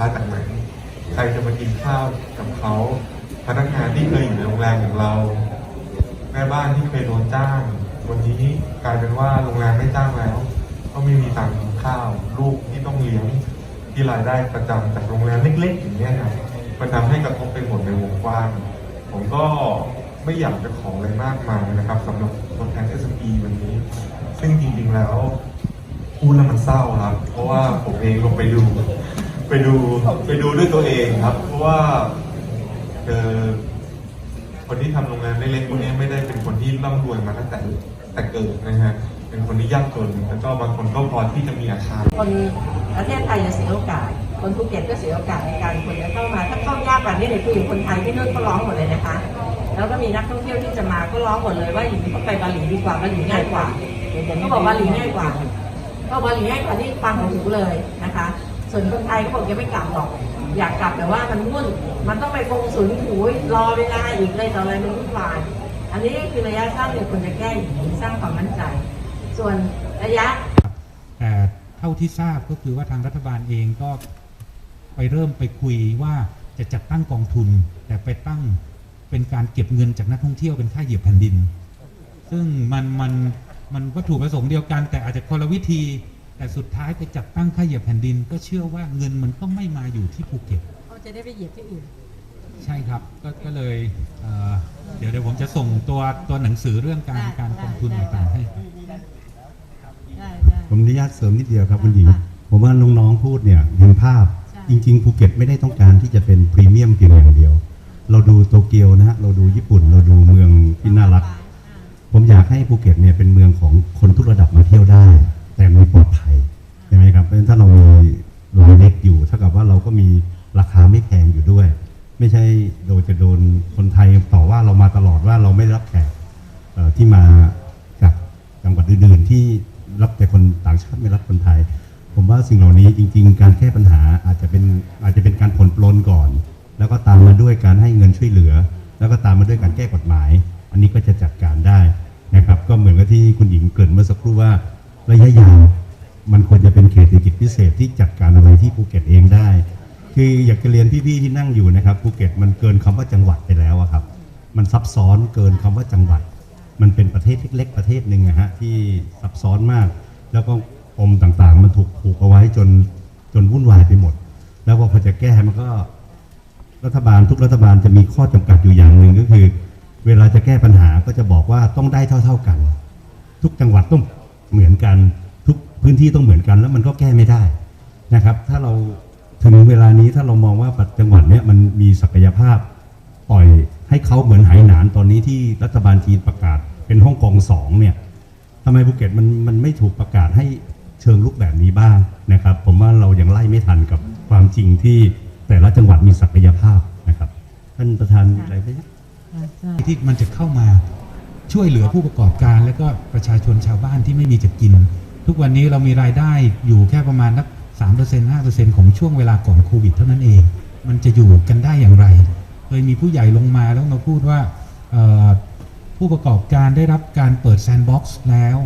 ค้าจากไหนใครจะมากินข้าวกับเขาพนักงานที่เคยอยู่ในโรงแรมของเราแม่บ้านที่เคยโดนจ้าง วันนี้กลายเป็นว่าโรงแรมไม่จ้างแล้ว ก็ไม่มีตังค์กินข้าวลูกที่ต้องเลี้ยงที่รายได้ประจำจากโรงแรมเล็กๆอย่างเงี้ครับมันทำให้กระทบไปหมดในวงกว้าง ผมก็ไม่อยากจะขออะไรมากมายนะครับสำหรับตัวแทน s อ p วันนี้ ซึ่งจริงๆแล้วพูดแล้วมันเศร้าครับ เพราะว่าผมเองลงไปดู ไปดูไปดูด้วยตัวเองครับ เพราะว่าเออคนที่ทำโรงงานเล็กๆพวกนี้ไม่ได้เป็นคนที่ร่ำรวยมาตั้งแต่แต่เกิดนะฮะเป็นคนที่ยากจนแล้วก็บางคนก็พอที่จะมีอาคารคนประเทศไทยจะเสียโอกาส คนภูเก็ตก็เสียโอกาสในการคนจะเข้ามาถ้าเข้ายากแบบนี้เนี่ยคืออยู่คนไทยที่นู่นก็ร้องหมดเลยนะคะ แล้วก็มีนักท่องเที่ยวที่จะมาก็ร้องหมดเลยว่าอยู่ที่เขาไปบาหลีดีกว่าบาหลีง่ายกว่าเขาบอกบาหลีง่ายกว่าก็บาหลีง่ายกว่าที่ฟังของหูเลยนะคะ ส่วนคนไทยเขาบอกยังไม่กลับหรอก อยากกลับแต่ว่ามันวุ่น มันต้องไปกงสุนหูยรอเวลาอีกเลยต่ออะไรมันวุ่นวาย อันนี้คือระยะสั้นเนี่ยควรจะแก้อย่างนี้สร้างความมั่นใจ ส่วนระยะแต่เท่าที่ทราบก็คือว่าทางรัฐบาลเองก็ไปเริ่มไปคุยว่าจะจัดตั้งกองทุน แต่ไปตั้งเป็นการเก็บเงินจากนักท่องเที่ยวเป็นค่าเหยียบแผ่นดิน ซึ่งมันมันมันวัตถุประสงค์เดียวกันแต่อาจจะคนละวิธี แต่สุดท้ายไปจัดตั้งค่าเหยียบแผ่นดิน ก็เชื่อว่าเงินมันก็ไม่มาอยู่ที่ภูเก็ตเขาจะได้ไปเหยียบที่อื่น ใช่ครับก็ก็เลยเอ่อเดี๋ยวเดี๋ยวผมจะส่งตัวตัวหนังสือเรื่องการได้การได้กองทุนได้ต่างๆให้ครับได้ได้ผมอนุญาตเสริมนิดเดียวครับคุณหญิงค่ะผมว่าน้องๆพูดเนี่ยเห็นภาพใช่จริง ๆ ภูเก็ตไม่ได้ต้องการที่จะเป็นพรีเมียมเพียงอย่างเดียว เราดูโตเกียวนะฮะเราดูญี่ปุ่น เราดูเมืองที่น่ารัก ผมอยากให้ภูเก็ตเนี่ยเป็นเมืองของคนทุกระดับมาเที่ยวได้ แต่ไม่ปลอดภัยใช่ไหมครับเพราะฉะนั้นถ้าเรามีรายเล็กอยู่เท่ากับว่าเราก็มีราคาไม่แพงอยู่ด้วย ไม่ใช่โดยจะโดนคนไทยต่อว่าเรามาตลอดว่าเราไม่รับแขกที่มาจากจังหวัดอื่นๆที่รับแต่คนต่างชาติไม่รับคนไทย ผมว่าสิ่งเหล่านี้จริง ๆ การแก้ปัญหาอาจจะเป็นอาจจะเป็นการผ่อนปลนก่อน แล้วก็ตามมาด้วยการให้เงินช่วยเหลือ แล้วก็ตามมาด้วยการแก้กฎหมาย อันนี้ก็จะจัดการได้นะครับ ก็เหมือนกับที่คุณหญิงเกริ่นเมื่อสักครู่ว่า ระยะยาวมันควรจะเป็นเขตเศรษฐกิจพิเศษที่จัดการอะไรที่ภูเก็ตเองได้ คืออยากจะเรียนพี่ๆที่นั่งอยู่นะครับภูเก็ตมันเกินคำว่าจังหวัดไปแล้วอะครับ มันซับซ้อนเกินคำว่าจังหวัด มันเป็นประเทศเล็กๆประเทศหนึ่งอะฮะที่ซับซ้อนมาก แล้วก็ปมต่างๆ มันถูกผูกเอาไว้จนจนวุ่นวายไปหมด แล้วพอจะแก้มันก็รัฐบาลทุกรัฐบาลจะมีข้อจำกัดอยู่อย่างหนึ่งก็คือ เวลาจะแก้ปัญหาก็จะบอกว่าต้องได้เท่า ๆกัน ทุกจังหวัดต้อง เหมือนกันทุกพื้นที่ต้องเหมือนกัน แล้วมันก็แก้ไม่ได้นะครับ ถ้าเราถึงเวลานี้ถ้าเรามองว่าจังหวัดเนี้ยมันมีศักยภาพปล่อยให้เขาเหมือนไหหนานตอนนี้ที่รัฐบาลจีนประกาศเป็นฮ่องกงสองเนี่ยทำไมภูเก็ตมันมันไม่ถูกประกาศให้เชิงลุกแบบนี้บ้างนะครับ ผมว่าเรายังไล่ไม่ทันกับความจริงที่แต่ละจังหวัดมีศักยภาพนะครับ ท่านประธานมีอะไรไหมครับที่มันจะเข้ามา ช่วยเหลือผู้ประกอบการ และก็ประชาชนชาวบ้านที่ไม่มีจะกิน ทุกวันนี้เรามีรายได้อยู่แค่ประมาณนักสามเปอร์เซ็นต์ห้าเปอร์เซ็นต์ของช่วงเวลาก่อนโควิดเท่านั้นเอง มันจะอยู่กันได้อย่างไร เคยมีผู้ใหญ่ลงมาแล้วมาพูดว่าผู้ประกอบการได้รับการเปิดแซนด์บ็อกซ์แล้ว